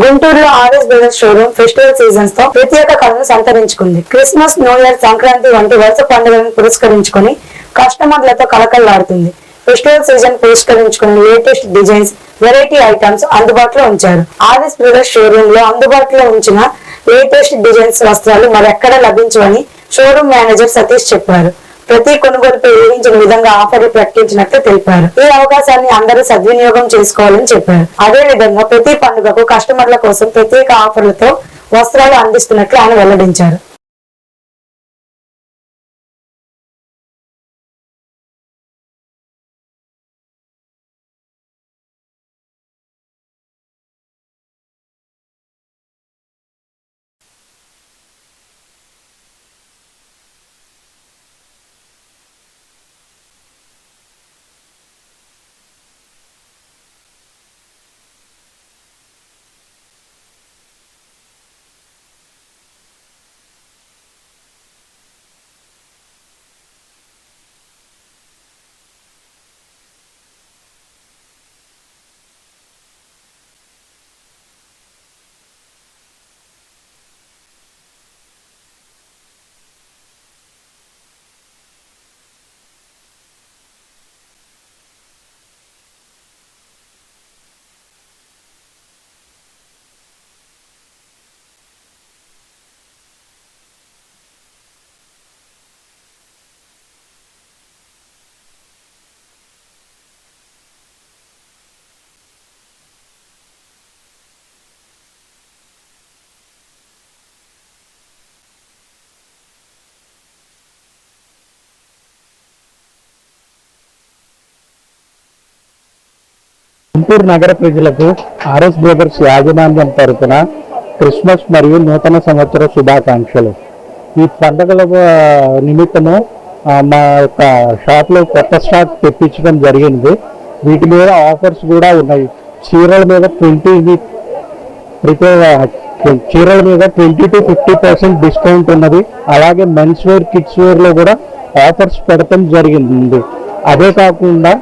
గుంటూరులో RS brothers showroom festival సీజన్స్తో ప్రత్యేక కళను సంతరించుకుంది. క్రిస్మస్ న్యూ ఇయర్ సంక్రాంతి వంటి వరుస పండుగలను పురస్కరించుకొని కస్టమర్లతో కలకల్లాడుతుంది ఫెస్టివల్ సీజన్ పురస్కరించుకుని లేటెస్ట్ డిజైన్స్ వెరైటీ ఐటమ్స్ అందుబాటులో ఉంచారు. ఆర్ఎస్ బ్రదర్స్ షోరూమ్లో అందుబాటులో ఉంచిన లేటెస్ట్ డిజైన్స్ వస్త్రాలు మరెక్కడా లభించవని షోరూమ్ మేనేజర్ సతీష్ చెప్పారు. ప్రతి కొనుగోలుపై విధించిన విధంగా ఆఫర్లు ప్రకటించినట్లు తెలిపారు. ఈ అవకాశాన్ని అందరూ సద్వినియోగం చేసుకోవాలని చెప్పారు. అదే విధంగా ప్రతి పండుగకు కస్టమర్ల కోసం ప్రత్యేక ఆఫర్లతో వస్త్రాలు అందిస్తున్నట్లు ఆయన వెల్లడించారు. గుంటూరు నగర ప్రజలకు ఆర్ఎస్ బ్రదర్స్ యాజమాన్యం తరఫున క్రిస్మస్ మరియు నూతన సంవత్సర శుభాకాంక్షలు. ఈ పండుగల నిమిత్తము మా యొక్క షాప్లో కొత్త స్టాక్ తెప్పించడం జరిగింది. వీటి మీద ఆఫర్స్ కూడా ఉన్నాయి. చీరల మీద ట్వంటీ చీరల మీద twenty to fifty percent discount ఉన్నది. అలాగే మెన్స్ వేర్ కిడ్స్ వేర్లో కూడా ఆఫర్స్ పెడతాం జరిగింది. అదే కాకుండా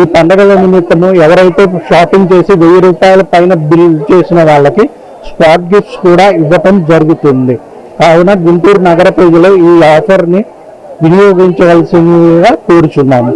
ఈ పండగల నిమిత్తము ఎవరైతే షాపింగ్ చేసి వెయ్యి రూపాయల పైన బిల్ చేసిన వాళ్ళకి స్పాట్ గిఫ్ట్స్ కూడా ఇవ్వటం జరుగుతుంది. కావున గుంటూరు నగర ప్రజలు ఈ ఆఫర్ని వినియోగించవలసిందిగా కోరుచున్నాము.